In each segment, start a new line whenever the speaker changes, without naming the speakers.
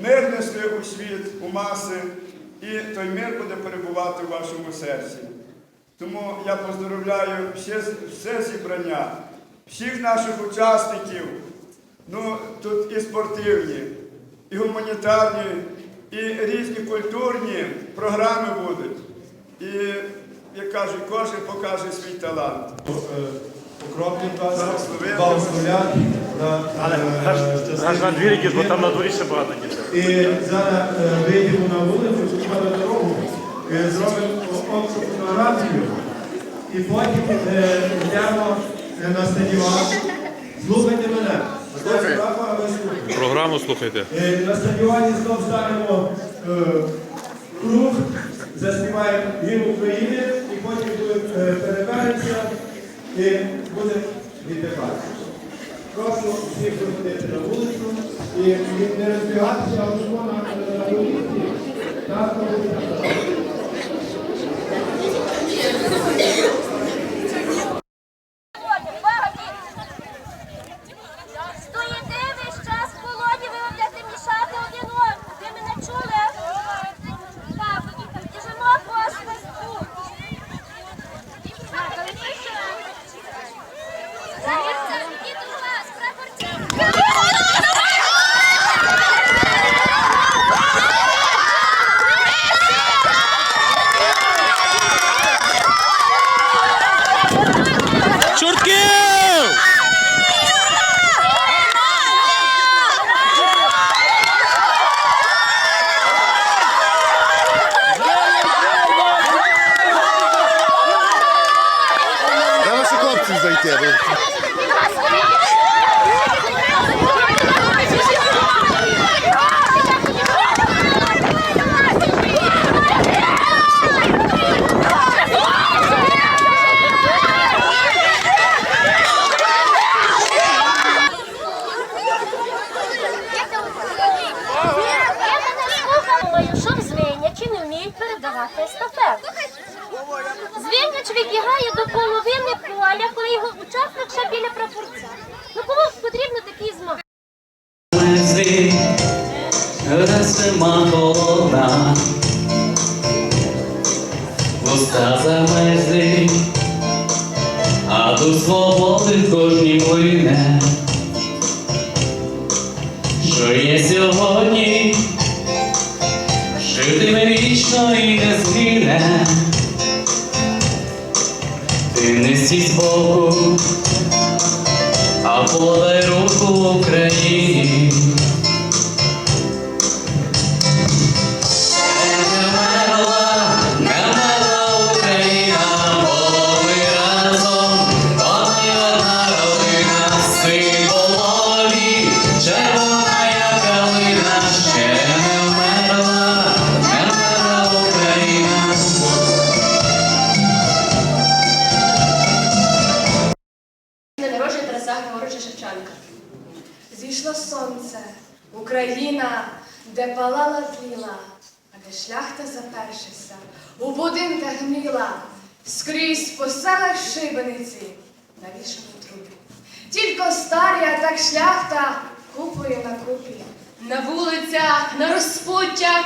мир несли у світ, у маси, і той мир буде перебувати в вашому серці. Тому я поздоровляю все, все зібрання, всіх наших учасників. Ну, тут і спортивні, і гуманітарні, і різні культурні програми будуть. І, як кажуть, кожен покаже свій талант.
Покроплять вас,
Благословити.
На
Але
е,
аж, на двір йдіть, бо там на дворі ще багато дітей.
І зараз е, вийдемо на вулицю, скупали дорогу, е, зробимо фотографію і потім е, йдемо е, на стадіон. Слухайте мене.
Програму слухайте.
Е, На стадіоні знов ставимо е, круг, заспіваємо гімн України і потім буде е, переберемося і буде віддихати. Прошу всіх виходити на вулицю і не розбігатися, а лише на на вулиці. та на вулиці.
Хлопці зайти?
Є сьогодні, житиме вічно і не згине. Ти не стій збоку, а подай руку
гніла, скрізь по селах шибениці, навішано трупі. Тільки старі, а так шляхта купою на купі.
На вулицях, на розпуттях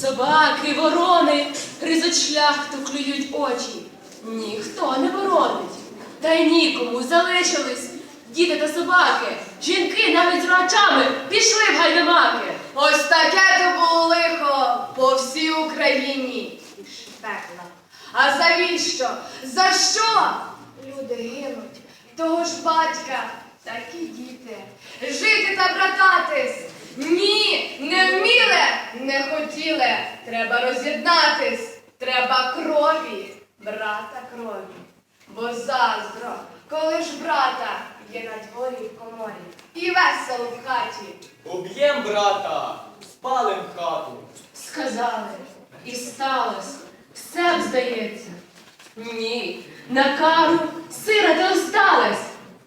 собаки, ворони гризуть шляхту, клюють очі. Ніхто не боронить. Та й нікому залишились діти та собаки. Жінки навіть з рогачами пішли в гайдамаки.
Ось таке то було лихо по всій Україні. І пекла. А завіщо? За що? Люди гинуть. Того ж батька, такі діти. Жити та брататись. Ні, не вміли, не хотіли. Треба роз'єднатись. Треба крові, брата крові. Бо заздро, коли ж брата є на дворі в коморі. І весело в хаті.
Уб'єм брата, спалим хату.
Сказали, і сталося. Все б здається. Ні, на кару сира та осталась.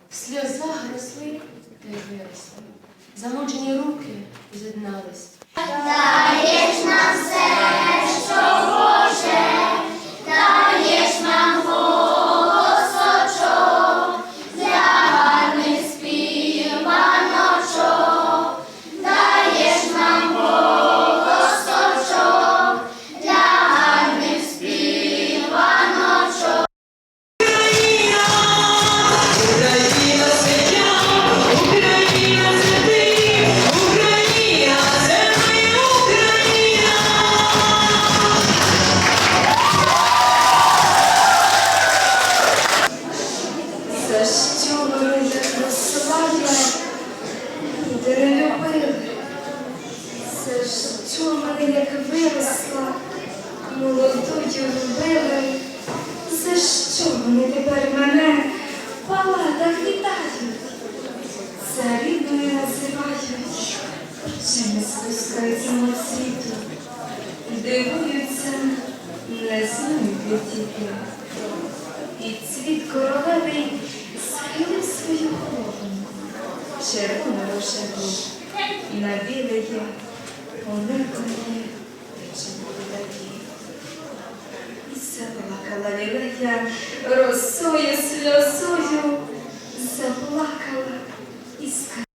В сльозах росли та й виросли. Замучені руки з'єднались.
Даєш нам
і на біле є поникає такі. І заплакала лілея росою сльозою, заплакала і сказала.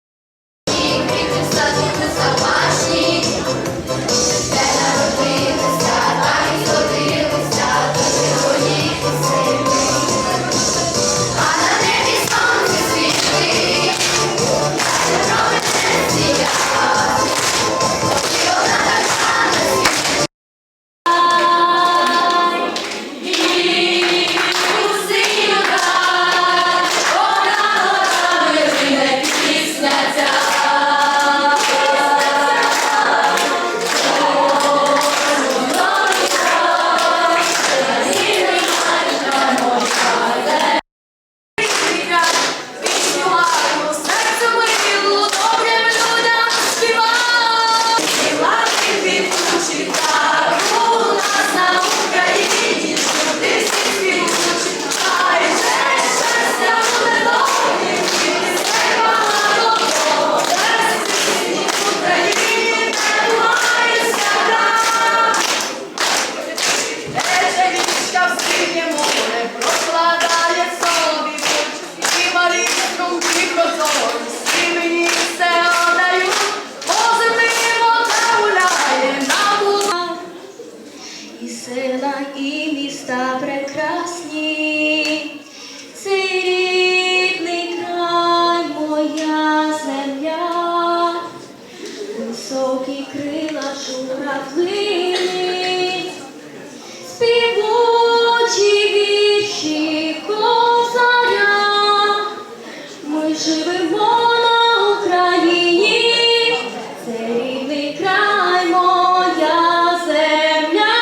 Журавлини, співучі вірші козаря, ми живемо на Україні, це рідний край, моя земля.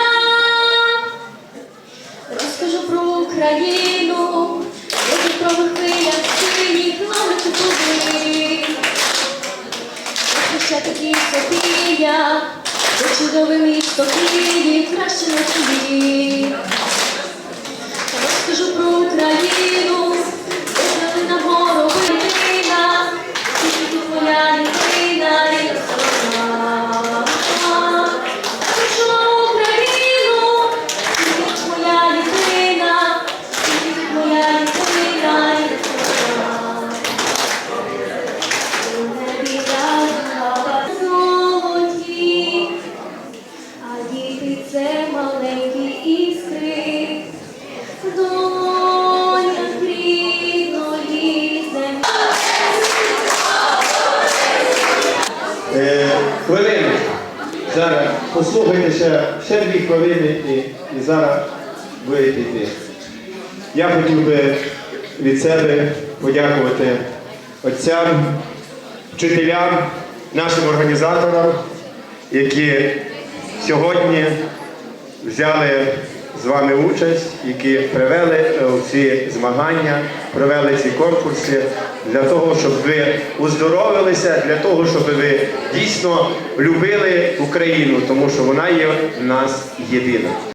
Розкажу про Україну, де вітрових хвилях синіх лавить туди. Ще такі Софія, чудове місто краще на землі.
Е, хвилину. Зараз послухайте ще, ще дві хвилини і, і зараз будете йти. Я хотів би від себе подякувати отцям, вчителям, нашим організаторам, які сьогодні взяли з вами участь, які привели е, ці змагання, провели ці конкурси для того, щоб ви оздоровилися, для того, щоб ви дійсно любили Україну, тому що вона є в нас єдина.